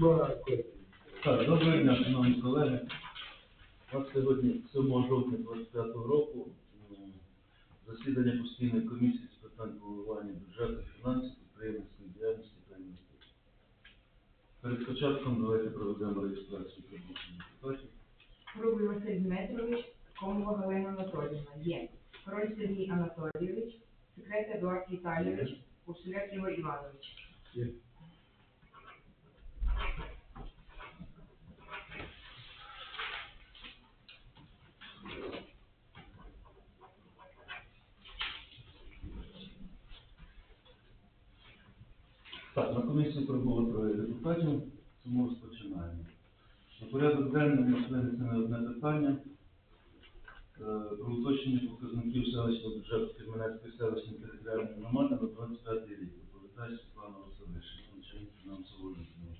Так, доброго дня, шановні колеги. Нас сьогодні 7 жовтня 25 року засідання постійної комісії з питань планування бюджету, фінансів, підприємницької діяльності та інвестицій. Перед початком давайте проведемо реєстрацію прибутних депутатів. Круглий Василь Дмитрович, Комова Галина Анатоліївна, є. Король Сергій Анатолійович, секретар Едуард Віталійович, Урсуляк Ігор Іванович. Так, на комісії прибуло троє депутатів, тому розпочинаємо. На порядок денний у нас винесено одне питання. Е, Про уточнення показників селищного бюджету Кременецької селищної територіальної громади на 25 рік. Доповідає Світлана Василишина, начальник фінансового відділу.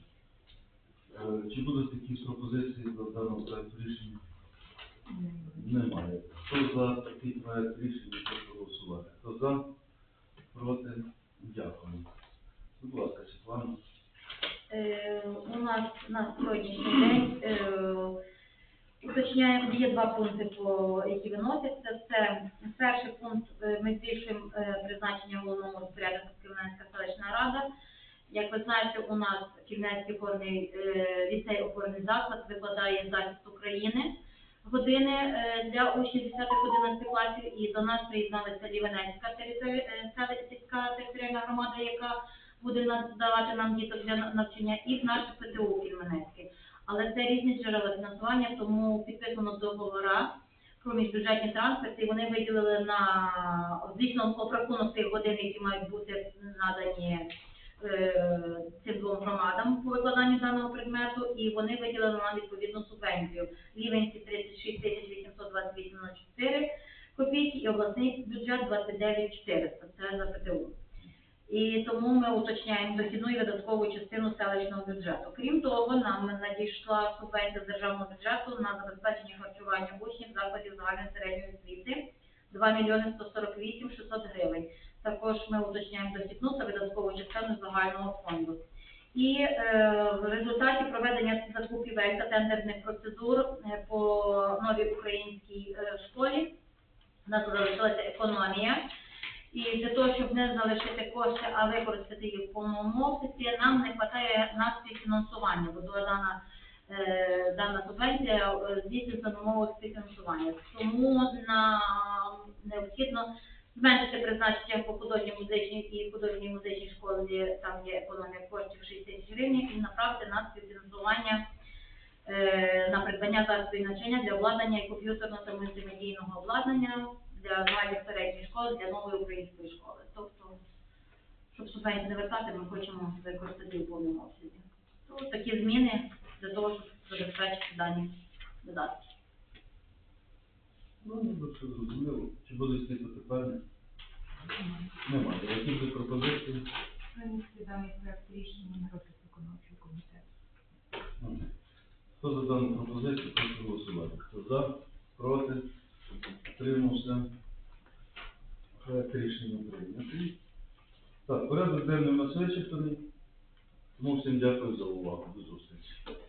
Е, Чи будуть якісь пропозиції до даного проекту рішення? Немає. Хто за такий проект рішення, прошу голосувати. Хто за? Проти? Дякую. Будь ласка, Світлана. Е, у нас на сьогоднішній день е, уточняємо, є два пункти, по, які виносяться. Це перший пункт, е, ми збільшуємо е, призначення головного розпорядника Ківненська селищна рада. Як ви знаєте, у нас Ківненський опорний е, ліцей опорний заклад викладає захист України години для учнів 10-11 класів, і до нас приєдналася Лівенецька територіальна громада, яка буде надавати нам діток для навчання, і наше ПТУ. Це різні джерела фінансування, тому підписано договора про міжбюджетні трансферти, вони виділили на звісно обрахунок тих годин, які мають бути надані е, цим двом громадам по викладанню даного предмету, і вони виділили нам відповідну субвенцію. Рівенці 36 тисяч 828,04 копійки і обласний бюджет 29 400, це за ПТУ. І тому ми уточняємо дохідну і видаткову частину селищного бюджету. Крім того, нам надійшла субвенція з державного бюджету на забезпечення харчування учнів закладів загальної середньої освіти 2 мільйони 148 600 гривень. Також ми уточняємо дохідну та видаткову частину загального фонду. І е, в результаті проведення закупівель та тендерних процедур е, по новій українській е, школі у нас залишилася економія. І для того, щоб не залишити кошти, а використати їх в повному обсязі, нам не вистачає на співфінансування, бо дана, е, дана субвенція е, здійснюється на умовах співфінансування. Тому на, необхідно зменшити призначення по художній музичній і художній музичній школі, там є економія коштів 6 тисяч гривень, і направити на співфінансування е, на придбання засобів навчання для обладнання і комп'ютерного та мультимедійного обладнання для загальних середніх школ, для нової української школи. Тобто, щоб субвенції не вертати, ми хочемо використати в повному обсязі. То такі зміни для того, щоб забезпечити дані додатки. Ну, ну, все зрозуміло. Чи будуть якісь питання? Немає. Які будуть пропозиції? Винести даний проект рішення на розгляд виконавчого комітету. Хто за дану пропозицію, прошу голосувати. Хто за, проти, утримався. Проект прийнятий. Так, порядок денний у нас вичерпаний. Тому всім дякую за увагу. До зустрічі.